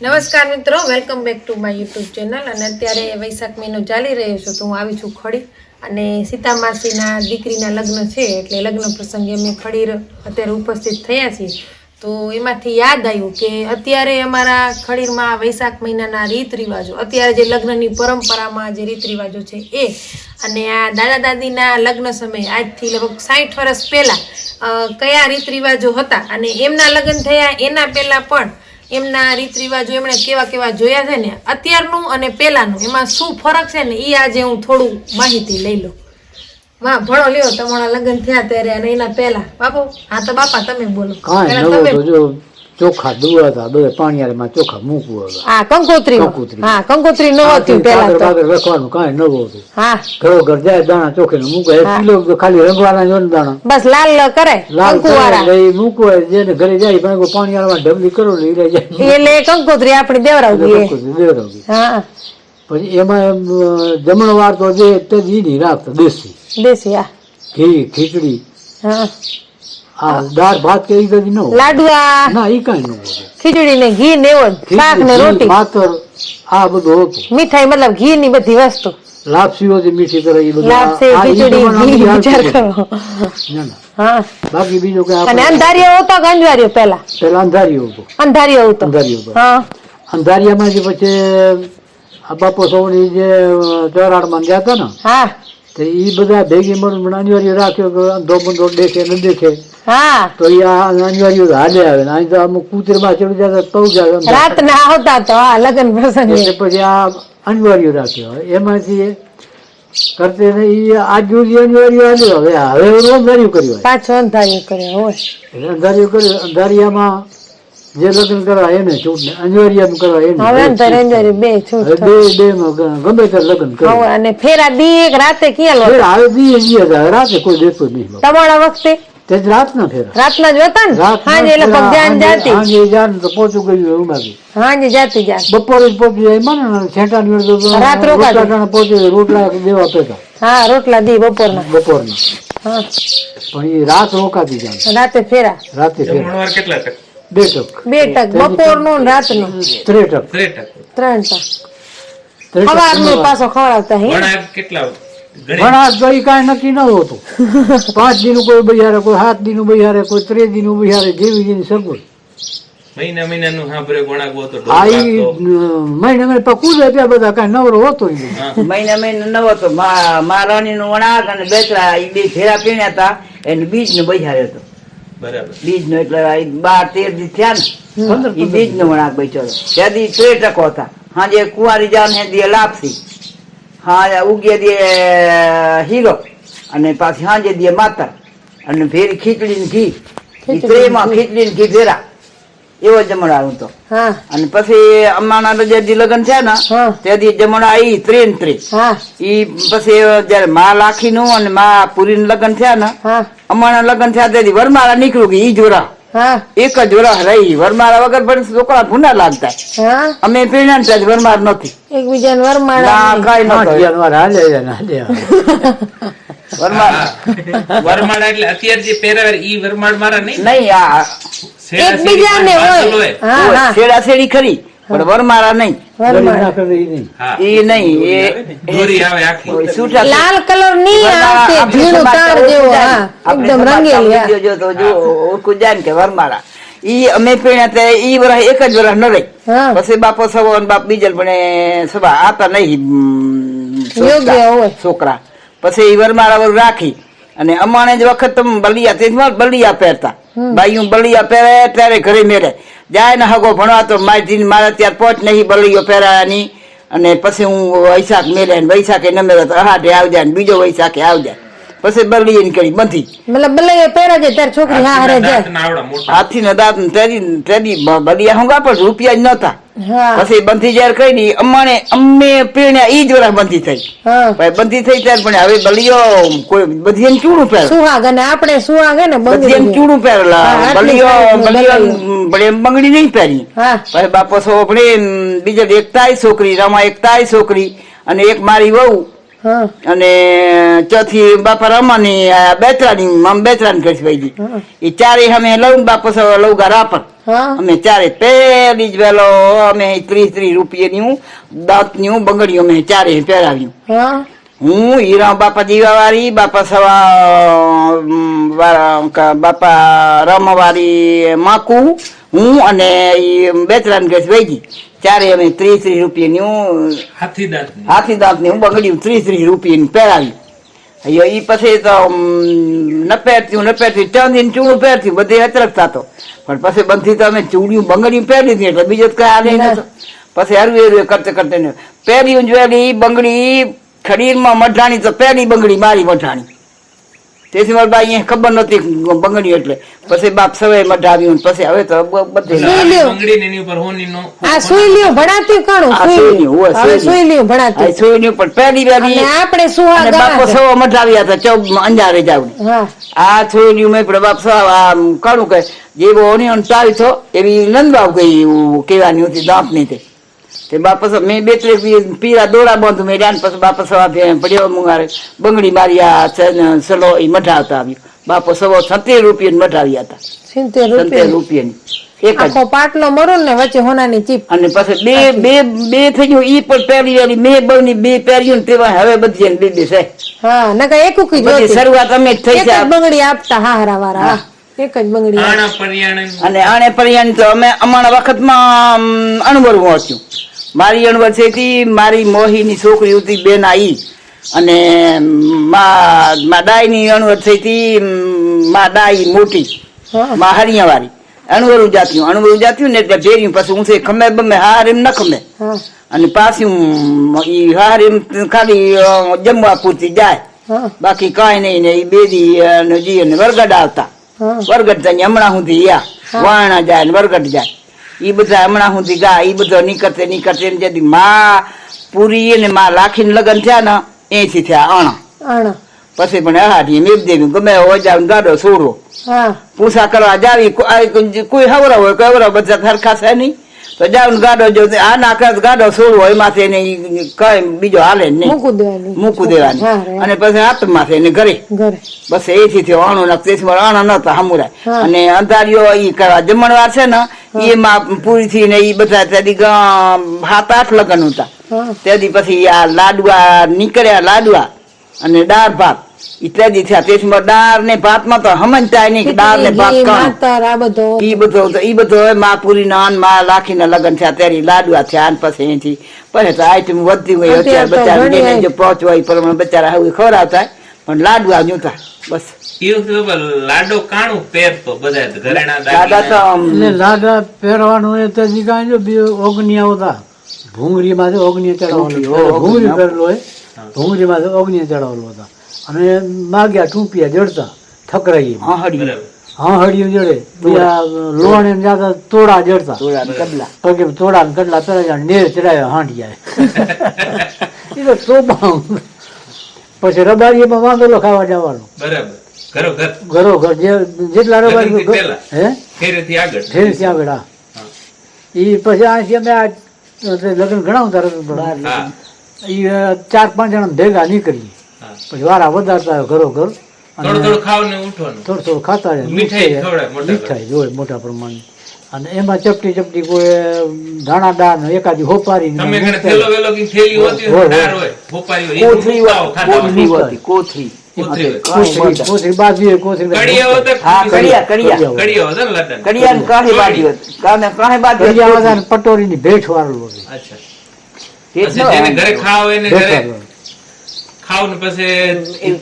નમસ્કાર મિત્રો welcome back to my YouTube channel અને અત્યારે વૈશાખ મહિનો ચાલી રહ્યો છે તો હું આવી છું ખડી. અને સીતા માસીના દીકરીના લગ્ન છે, એટલે લગ્ન પ્રસંગે અમે ખડીર અત્યારે ઉપસ્થિત થયા છીએ. તો એમાંથી યાદ આવ્યું કે અત્યારે અમારા ખડીરમાં વૈશાખ મહિનાના રીત રિવાજો અત્યારે જે લગ્નની પરંપરામાં જે રીત રિવાજો છે એ. અને આ દાદા દાદીના લગ્ન સમયે આજથી લગભગ સાઠ વર્ષ પહેલાં કયા રીત રિવાજો હતા અને એમના લગ્ન થયા એના પહેલાં પણ એમના રીત રિવાજો એમણે કેવા કેવા જોયા છે ને અત્યારનું અને પહેલાંનું એમાં શું ફરક છે ને એ આજે હું થોડું માહિતી લઈ લઉં. વાહ ભણો લ્યો તમારા લગ્ન થયા ત્યારે અને એના પહેલા. બાપુ હા તો બાપા તમે બોલો. તમે ચોખા દુવા હતા બે પાણીયારમાં ચોખા મૂકવું હવે. હા કંકોત્રી કંકોત્રી. હા કંકોત્રી ન હતું પહેલા તો. કાગળ લખવાનું કાંઈ નવું હતું. હા. ઘરો ઘર જાય દાણા ચોખે મૂકે. એક કિલો ખાલી રંગવાના જો દાણા. બસ લાલ કરે લાલ કંકુ વાળા કરે એટલે ઈ મૂકવો જેને ઘરે જાય પણ કોઈ પાણીયાળામાં ઢબલી કરો ને ઈ જાય. એટલે કંકોત્રી આપણે દેવરાવી કંકોત્રી દેવરાવી હા. પછી એમાં જમણવાર તો જે તે જ રાખતો દેશી. દેશી હા. ઘી ખીચડી. હા. આ દાળ ભાત કે ઈ બધી ન લાડવા. ના ઈ કાંઈ ન ખીચડી ને ઘી ને એવો શાક ને રોટી. માતર આ બધું હતું. મીઠાઈ મતલબ ઘી ની બધી વસ્તુ. લાપસીઓ જે મીઠી કરે એ બધું લાપસી આ- આ ઈ ખીચડી ઘી વિચાર કરો. હતું. ના ના. હા. બાકી બીજું કઈ અને આપણે અંધારિયો હતો કે અંજવારિયો પેલા પેલા અંધારિયું હતું. અંધારિયો હતો. અંધારિયું હતું. હા. અંધારિયામાં જે પછી આ બાપો સૌની જે ચોરાડમાં ગયા હતા ને હા. તો એ બધા ભેગી મળું અનિવાર્ય રાખ્યો કે અંધો બંધો દેખે ન દેખે. હા. તો એ આ અનિવાર્ય હાલે આવે. ને અહીં તો અમુક કૂતરમાં ચડી જાય તો તવ જાય રાત ના આવતા તો આ લગ્ન પ્રસંગ. પછી આ અનિવાર્ય રાખ્યો. એમાંથી કરતે ને એ આજુ અનિવાર્ય આવ્યો હવે હવે અંધાર્યું કર્યું પાછું અંધાર્યું કર્યું હોય. અંધાર્યું કર્યું. અંધારિયામાં જે લગ્ન કરવા એને છૂટ ને અનિવાર્યમાં કરવા એને હવે અંધાર બે છૂટ બે બે માં ગમે તે લગ્ન કરે. અને ફેરા દી એક રાતે ક્યાં લો ફેર હવે દી ગયા રાતે કોઈ દેતું નહીં તમારા વખતે? તે જ રાતના ફેરા. રાતના જ હતા ને? રાતના એટલે ફેરા, પગજાન જાતી. હાંજે જાન તો પોચું ગયું એવું બાકી હાજે જાતી જાત બપોરે જાય મને તો રાત રોકાતી. જાય, રોટલા દેવા પેટા હા રોટલા દી બપોરના. બપોરના. હા. પણ એ રાત રોકાતી જાય. રાતે ફેરા. રાતે ફેરા. કેટલા બે ટક બે ટક બપોરનું ને રાતનું. ત્રણ ટક ત્રણ ટક સવારનું. પાછો ખવડાવતા હે. કેટલા ઘણા ગઈ કાંઈ નક્કી ન હોતું. પાંચ દિન કોઈ બિહારે કોઈ સાત દિન બિહારે કોઈ ત્રીસ દિન બિહારે જેવી જેની સગવડ. મહિના મહિનાનું સાંભળે. મહિને મહિને પકું બધા કાંઈ નવરો હોતો મહિના મહિને નવો તો મહારાણી નું વણાક અને બેચરા એ બે ફેરા પીણ્યા હતા એને બીજ ને બજાર હતો બીજનું એટલે બાર તેર દી થયા ને એ બીજનું વણાક બેચ્યો ત્યાંથી ત્રે ટકો હતા. હાજે કુંવારી જાન હે દીએ લાપસી હા ઉગે દીએ હીરો. અને પાછી હાજે દીએ માતર. અને ફેરી ખીચડી ને ઘી. ત્રેમાં ખીચડી ને ઘી. ફેરા એવો જમણાવું તો અને પછી અમાના રજા દી લગ્ન થયા ને ત્યાંથી જમણા ઈ ત્રેન ત્રી ઈ પછી જયારે મા લાખી નું અને મા પુરી નું લગ્ન થયા ને હા. અમારા લગ્ન થયા ત્યાંથી વરમાળા નીકળ્યું કે ઈ જોરા. એક જ જોરા રહી. વરમાળા વગર પણ છોકરા ભૂના લાગતા. અમે પીણા ને વરમાળ નથી એકબીજાને ના વરમાળા કઈ નથી. વરમાળ. વરમાળા એટલે અત્યારે જે પહેરાવે ઈ વરમાળ મારા નહીં? નહીં આ એકબીજાને હોય. છેડા છેડી ખરી. પણ વરમાળા નહીં. ઈ નહીં. નહીં એ દોરી આવે આખી. ઓય સૂટા લાલ કલરની આવશે ઝીણું તાર જેવો હા એકદમ રંગેલી જો ઓળખું જાય ને કે વરમાળા. ઈ અમે પીણ્યા તે ઈ વરસ એક જ વરસ ન રહી. પછી બાપો સવો અને બાપ બીજલ પણ સભા આતા નહીં યોગ્ય છોકરા- હોય. છોકરા. પછી ઈ વરમાળા વર રાખી. અને અમાણે જ વખત તમે બલિયા તે બલિયા પહેરતા. બાઈયું બલિયા પહેરે ત્યારે ઘરે મેરે. જાય ને હગો ભણવા તો મારી મારે ત્યાં પોટ નહીં, બલિયો પહેરાયાની અને પછી હું વૈશાખ મેળ્યા વૈશાખે ન મેળ્યો તો અહાટે આવી જાય ને બીજો વૈશાખે આવી પછી બલિયન કરી બધી. મતલબ બલ્લે પહેરા છે ત્યારે છોકરી હા હારે જાય. દાંતના આવડા મોટા. હાથી ને દાંત ને તેદી બલિયા હુંગા પણ રૂપિયા જ નતા પછી બંધી જયારે કઈ ની અમાને અમે પીણ્યા ઈ જ વરા બંધી થઈ. ભાઈ બંધી થઈ ત્યારે પણ હવે બલિયો કોઈ બધી એમ ચૂડું પહેરે. સુહાગ અને આપણે સુહાગ ને બધી એમ બંગડી ચૂડું પહેરેલા. બલિયો બલિયો. બળે બંગડી નહીં પહેરી. હા. પછી બાપો સો આપણે બીજા એકતાય છોકરી રમા એકતાય છોકરી અને એક મારી વહુ. અને ચોથી બાપા રમવાની બેતરાની મમ બેતરાની કરી ભાઈ. એ ચારે અમે લઉં બાપો સો લઉં ગા રાપર. અમે ચારે પહેલી જ વેલો અમે ત્રીસ ત્રીસ રૂપિયાની દાંતની બંગડીઓ અમે ચારે પહેરાવ્યું. હું. હીરા બાપા જીવાવાળી બાપા સવા બાપા રમવાળી માકુ હું અને ઈ બેચરાન ગેસ વૈગી ચારે અમે ત્રીસ ત્રીસ રૂપિયાની હું હાથી દાંતની. હું બગડ્યું ત્રીસ ત્રીસ રૂપિયાની પહેરાવી. અહીંયા એ પછી તો ન પહેરતી ન પહેરતી ચાંદીનું ચૂડું પહેરતી બધી અચરક થતો. પણ પછી બંધી તો અમે ચૂડિયું બંગડીયું પહેરી દીધી એટલે બીજો કઈ આલે નતો પછી હરવે હરવે કરતે કરતે પહેરી પહેર્યું જોયેલી બંગડી ખડીરમાં મઢાણી તો પહેલી બંગડી મારી મઢાણી. તેથી મારી બા અહીંયા ખબર નહોતી બંગડી એટલે. પછી બાપ સવાય મઢાવ્યું પછી હવે તો બધે બંગડી એની ઉપર હોનીનો આ સુઈ લ્યો ભણાતી કાણું સુઈ સુઈ લ્યો, લ્યો. હવે સુઈ સુઈ લ્યો. ભણાતી. સોયની ઉપર પહેલી પહેલી અને આપણે અને બાપો છે. સવા મઢાવ્યા હતા ચૌ અંજારે જાવ હા આ મેં પણ બાપ સવા આમ કાણું કે જેવો ઓનિયન ચાવી થો એવી નંદબાવ ગઈ કેવાની કહેવાની હતી દાંતની તે. તે બાપસ મેં બે ત્રણ પીરા દોરા બંધ મેં ડાન પછી બાપસ પડ્યો મુંગારે. બંગડી મારી આ છે- સલો એ મઢાવતા આવ્યો. બાપો સવો સત્તેર રૂપિયા મઠાવ્યા હતા. સિત્તેર સત્તેર રૂપિયા રૂપિયાની. એક આખો પાટલો મરો ને વચ્ચે હોનાની ચીપ. અને પછી બે બે બે થઈ ગયું ઈ પણ પહેરી વાળી મેં બની બે પહેર્યું તેવા હવે બધી બે બે છે. હા નકા એક ઉકી જ શરૂઆત અમે જ થઈ જાય છે બંગડી આપતા હારા વાળા હા. એક જ બંગડી અને આણે પર્યાણ તો અમે અમારા વખતમાં અણવરવું હતું. મારી તી મારી મોહીની છોકરી હતી બેન આઈ. અને મા ડાયની તી મા ડાઈ મોટી. મા હરિયાવાળી. અણવરું જાત્યું અણવરું જાત્યું ને એટલે ભેર્યું. પછી હું છે ખમે બમે હાર એમ ન ખમે. અને પાછું ઈ હાર એમ ખાલી જમવા પૂરતી જાય. બાકી કાંઈ નહીં ને ઈ બેદી અને જી અને વરગડ આવતા. વરગડ જાય હમણાં સુધી યા. વાણા જાય ને વરગડ જાય. ઈ બધા હમણાં સુધી ગા ઈ બધો નીકળશે નીકળશે ને જેથી માં પૂરી ને માં લાખીને લગન થયા ને એથી થયા અણ. પછી પણ અહાડી મેપ દેવી ગમે હોય જાવ ગાડો છોડવો પૂછા કરવા જાવી કોઈ કોઈ હવરા હોય કોઈ હવરા બધા સરખા છે નહીં? તો જાઉં ગાડો જો આ નાખે ગાડો છોડવો એમાંથી એને કઈ બીજો હાલે નહીં મૂકું દેવાની મૂકું દેવાની અને પછી હાથમાં છે એને ઘરે ઘરે બસ એથી થયો આણો ના તેથી અણ નતા હમુરાય અને અંધારીઓ ઈ કરવા જમણવાર છે ને એમાં પૂરી થી ને ઈ બધા ત્યાંથી સાત આઠ લગ્ન હતા ત્યાંથી પછી આ લાડવા નીકળ્યા લાડવા અને દાળ ભાત ઈ ત્યાંથી થયા. તેથી દાર ને ભાતમાં તો સમજતા નહીં કે દાળ ને ભાત ઘી, કાં માતર આ બધો. ઈ બધો તો ઈ બધો માપુરી નાનમાં લાખીને લગન થયા. ત્યારે લાડવા થયા ને પછી એથી પછી તો આઈટમ વધતી હોય અત્યારે બચારા જો પહોંચવા હોય પ્રમાણે બચારા હવે ખવડાવતા. પણ લાડવા જોતા બસ. લાડો કાણું પહેરતો બધા ઘરેણા દાદા તો દાગીના. આમ એટલે લાડા પહેરવાનું એ તો જી બે ઓગણિયા હતા ભૂંગળીમાં તો ઓગણિયા ટૂંકી, ચડાવેલું હો, ભૂંગળી. પહેરેલો હોય તો ઓગણિયા હતા. અને માગ્યા ટૂંપિયા જડતા ઠકરાઈ હા બરાબર. હા હળિયું જડે. બીજા લોણ એમ જાતા તોડા જડતા. થોડા કબલા પગે તોડા ને કડલા પેલા નેર ચડાવ્યા હાંડી જાય એ તો તોબા પછી રબારીમાં વાંધો ખાવા જવાનો. બરાબર. ઘરો ઘર. જે જેટલા રબારી હે? ફેરેથી આગળ. હા. હા. પછી અહીંથી અમે આ લગ્ન ઘણા ઈ ચાર પાંચ જણા ભેગા નીકળીએ. પછી વારા વધારતા ઘરો ઘર થોડું થોડું ખાવાનું થોડું થોડું ખાતા મીઠાઈ મોટા મીઠાઈ જોડે મોટા પ્રમાણે અને એમાં ચપટી ચપટી કોઈ ધાણા દાળ એકાદી હોપારી કોથળી બાજુ કડિયા કડિયા. હોતા ને ભેટ વાળું. ઘરે ખાવ એને ઘરે વાળું. ખાવ ને પછી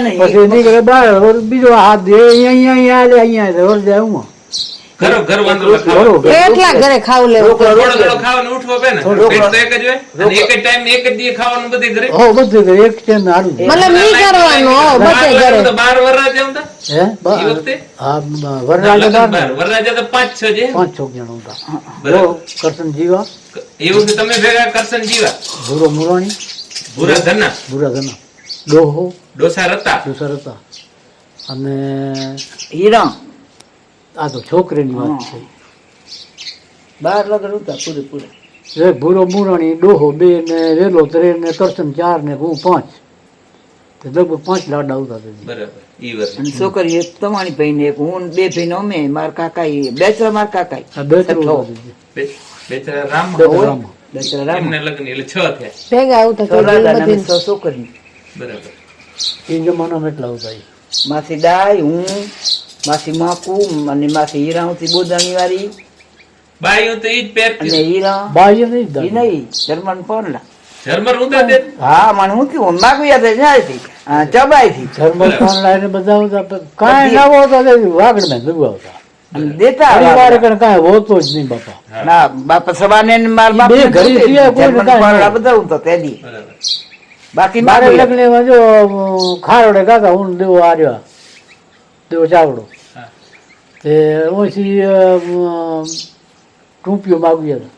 ને કી નીકળે બહાર બીજો હાથ દે અહીંયા અહીંયા અહીંયા હાલે અહીંયા હાલે. જાય હું ઘરો ઘર વાંધો કેટલા ઘરે ખાવું લેવું? થોડો થોડો ખાવાનું ઉઠવો પડે ને? પેટ તો એક જ હોય? અને એક જ ટાઈમ એક જ દી ખાવાનું બધે ઘરે? હો બધું કરે એક ટાઈમ હારું છે. મતલબ નહીં કરવાનું હો બધે ઘરે. વાગે તો બાર વરરાજા હતા હે? બ- વખતે? હા બ- વરરાજા લગ્ન બાર. બાર. તો પાંચ છ છે પાંચ છ જણા હતા બરાબર. જો કરશન જીવા. એ વખતે તમે ભેગા કરશન જીવા? ભૂરો મુરાણી. ભૂરા ધના ભૂરા ધના ડોહો. ડોસા રતા? દુસર હતા અને હીરા. આ તો છોકરીની વાત છે. બાર લગ્ન હતા પૂરે પૂરે. એક ભૂરો મૂરણી ડોહો બે ને રેલો ત્રણ ને કરશન ચાર ને હું પાંચ. તો લગભગ પાંચ લાડા આવતા હતા બરાબર. અને છોકરી એક તમારી ભાઈ એક હું બે ભાઈ અમે મારા કાકા બેચરા મારા કાકા આ બે ત્રણ છઠ્ઠો. કાકા. બે- ત્રણ રામ. બે ત્રણ રામ. એમને લગ્ન એટલે છ થયા. ભેગા આવતા છ ને છોકરી બરાબર. એ જમાનામાં એટલા આવતા એ. માસી દાય હું માસી માકુ અને માસી હીરાવતી બોદાણી વાળી. બાયું તો ઈ જ પહેરતી અને હીરા. બાહ્ય નહીં ઈ નહીં જર્મન પડલા ઝરમર ઊંધા દે હા મને હું થયું? માગું યાદ જાય થી ચબાઈ થી થર્મલ પાનડા એને બધા આવતા પણ ના હોતા તો વાગડમાં ભેગું આવતા. અને દેતા પરિવાર કણ કાંઈ હોતો જ નહીં બાપા. ના બાપા સવાને માર બાપ બે નહીં. બધા તો બાકી મારે લગ્ન જો ખારોડે કાતા હું દેવો આર્યો. દેવો ચાવડો હા. તે ઓછી ટૂંપીઓ માગવી હતો.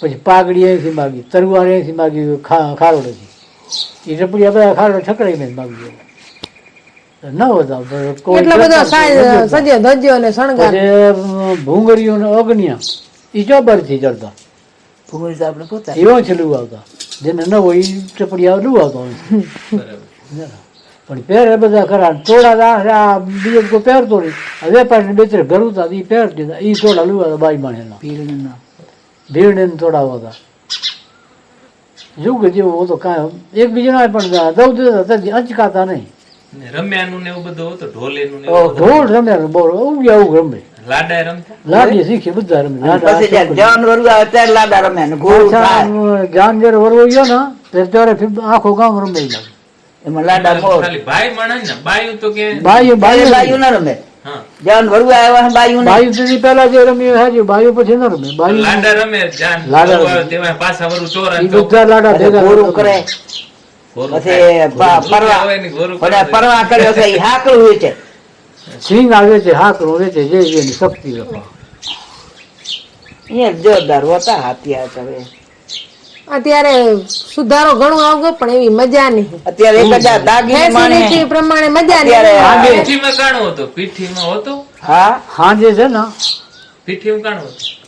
પછી પાઘડી અહીંથી માગી તરવાર અહીંથી માગી ખા ખારોડેથી એ રપડિયા બધા ખારોડે ઠકરાઈને જ માગી હતો ન. હતા પછી ભૂંગળીઓ ને અગ્નિયા એ ચોબરથી ચડતા ભૂંગળી તો આપણે પોતા. એવો છે લુ આવતા. જેને ન હોય એ ચપડિયા લુ આવતા હોય. બરાબર. પણ પહેરે બધા ખરા. થોડા બીજો કોઈ પહેરતો નહીં. આ વેપારી બે ત્રણ ઘર હતા એ પહેર દીધા. એ થોડા લેવા હતા બાઈ માણે પીળના ભીડ થોડા હતા. યુગ જેવો હતો કાંઈ એકબીજાના પણ દઉં દેતા અંચકાતા નહીં. રમ્યાનું ને એવું બધું હતું ઢોલેનું ને ઓ, એવું રમે બહુ ઉગ્યા આવું રમે. લાડાએ રમતા? લાડી શીખી બધા રમે. પછી લાડા પાછા જાન જયારે વરવો ગયો ને ત્યારે આખો ગામ રમે લાગે એમાં લાડા મોર ભાઈ માણસ ને બાયું તો કે બાયું બાયું બાયું બાયું ના રમે. હા. જાનવર આવ્યા બાયું બાયું તેથી પહેલા જે રમ્યું હાજી બાયું પછી ન રમે. બાયું લાડા રમે જાન લાડા આવે રમે. તેમાં પાછા વરુ ચોર એ બધા લાડા ભેગા ઘોડું કરે. પછી થાય. પા- ઘોરું પરવા આવે ને ઘોરું અને કરે. પરવા કર્યો છે ઈ હાકલું હોય છે. સિંગ આવે છે હાકરું વેચે જે જેની શક્તિ અહીંયા જોરદાર હોતા હાથિયા હવે. અત્યારે સુધારો ઘણો આવગો પણ એવી મજા નહીં. અત્યારે એક હજાર દાગીને માણે પ્રમાણે મજા અત્યારે નહીં હા, પીઠીમાં કાણું હતું. પીઠીમાં હતું? હા? હાંજે છે ને. પીઠીમાં કાણું હતું.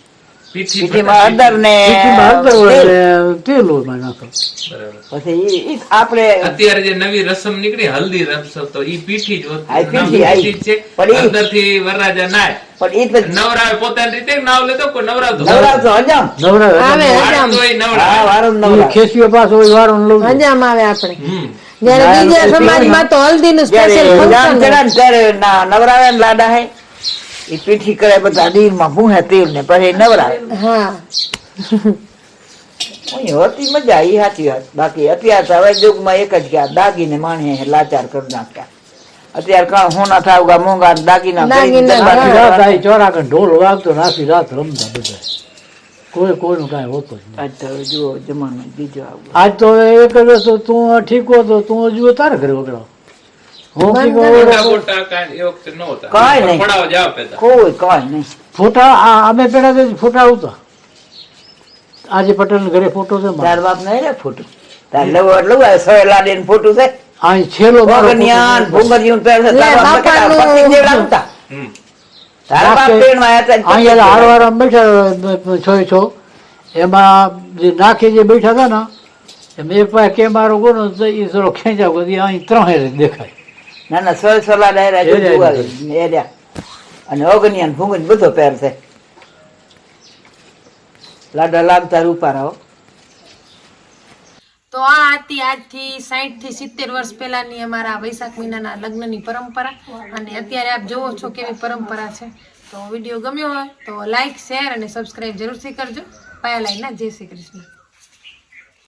પીઠીમાં હળદર ને પીઠીમાં હળદર હોય તેલ. એટલે તેલ હોય એમાં નાખો પછી ઈ- ઈ આપણે અત્યારે જે નવી રસમ નીકળી હલ્દી રસમ તો ઈ પીઠી જ હોતી પીઠી, નામ આ પીઠી જ છે પણ ઈ- અંદરથી વરરાજા નાય પણ ઈ પછી નવરાવે પોતાની રીતે નાવ લેતો કોઈ નવરાવતો નવરાવતો હજામ નવરા આવે વાળો તો ઈ હા નવરાવે વારો ઈ નવરાવ ખેસીઓ પાછો હોય લઉં હજામ આવે આપણે જયારે બીજા સમાજમાં તો હલ્દી નું જયારે સ્પેશિયલ ફંક્શન નવરાવે લાડા હે ઈ પીઠી કરે બધા દાદી ભૂહે હતી ને પછી નવરા હા. ઓય હોતી મજા આવી સાચી વાત. બાકી અત્યારે હવે યુગમાં એક જ ગયા દાગીને માણે લાચાર કરી નાખ્યા. અત્યારે કાં હોના થાવગા મોંઘા દાગીના રાત ઢોલ વાગતો નાખી રાત રમતા બધા. કોઈ કોઈનું કાંઈ હોતું જ આજ તો જુઓ જમાનો બીજો આવું. આજ તો એક તું ઠીક હતો તું જુઓ તારે ઘરે વગડાવ. આજે પટેલ ઘરે ફોટો છે મારો. તાર બાપ નહીં રે ફોટો? તાર લવ દે ફોટો છે. અહીં છેલ્લો. ભૂંગરિયું બાપ પતિ તારા બાપ અહીં હાર બેઠા છો છો. એમાં જે નાખી જે બેઠા હતા ને એમ એક પાસે કે મારો ગોનો તો એ થોડો ખેંચા ગયો અહીં ત્રણ દેખાય. ના ના સોય સોલા ડાયરા એ આવે એર્યા અને ઓગનિયાન બધો પહેરશે લાડા લાગતા રૂપા રહો તો આ હતી આજથી સાઈઠથી સિત્તેર વર્ષ પહેલાની અમારા વૈશાખ મહિનાના લગ્નની પરંપરા. અને અત્યારે આપ જોવો છો કેવી પરંપરા છે. તો વીડિયો ગમ્યો હોય તો લાઈક શેર અને સબસ્ક્રાઇબ જરૂરથી કરજો. પાયા લાઈના જય શ્રી કૃષ્ણ.